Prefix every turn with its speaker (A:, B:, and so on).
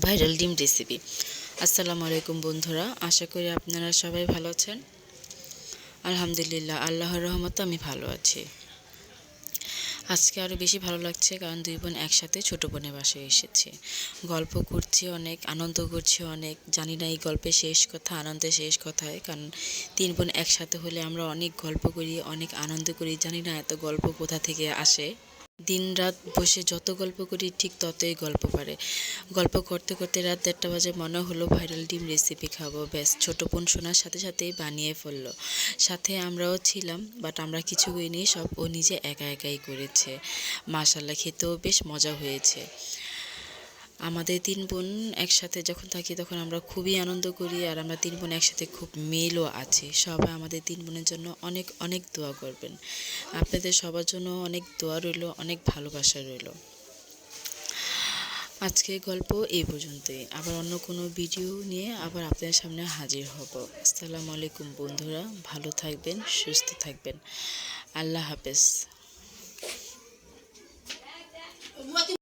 A: Viral ডিম recipe আসসালামু আলাইকুম বন্ধুরা, আশা করি আপনারা সবাই ভালো আছেন। আলহামদুলিল্লাহ, আল্লাহর রহমতে আমি ভালো আছি। আজকে আরও বেশি ভালো লাগছে কারণ দুই বোন একসাথে ছোটো বোনের বাসায় এসেছে। গল্প করছি অনেক, আনন্দ করছি অনেক। জানি না এই গল্পের শেষ কথা আনন্দের শেষ কথায় কারণ তিন বোন একসাথে হলে আমরা অনেক গল্প করি, অনেক আনন্দ করি। জানি না এত গল্প কোথা থেকে আসে। দিন রাত বসে যত গল্প করি, ঠিক ততই গল্প পারে গল্প করতে করতে রাত দেড়টা বাজে, মনে হলো ভাইরাল ডিম রেসিপি খাব। ব্যাস, ছোটো বোন শোনার সাথে সাথেই বানিয়ে ফেলল। সাথে আমরাও ছিলাম বাট আমরা কিছু করিনি, সব ও নিজে একা একাই করেছে। মাসাল্লা খেতেও বেশ মজা হয়েছে। আমাদের তিন বোন একসাথে যখন থাকি তখন আমরা খুবই আনন্দ করি আর আমরা তিন বোন একসাথে খুব মেলও আছি। সবাই আমাদের তিন বোনের জন্য অনেক অনেক দোয়া করবেন। আপনাদের সবার জন্য অনেক দোয়া রইল, অনেক ভালোবাসা রইল। আজকের গল্প এই পর্যন্তই। আবার অন্য কোনো ভিডিও নিয়ে আবার আপনাদের সামনে হাজির হব। আসসালামু আলাইকুম বন্ধুরা, ভালো থাকবেন, সুস্থ থাকবেন। আল্লাহ হাফেজ।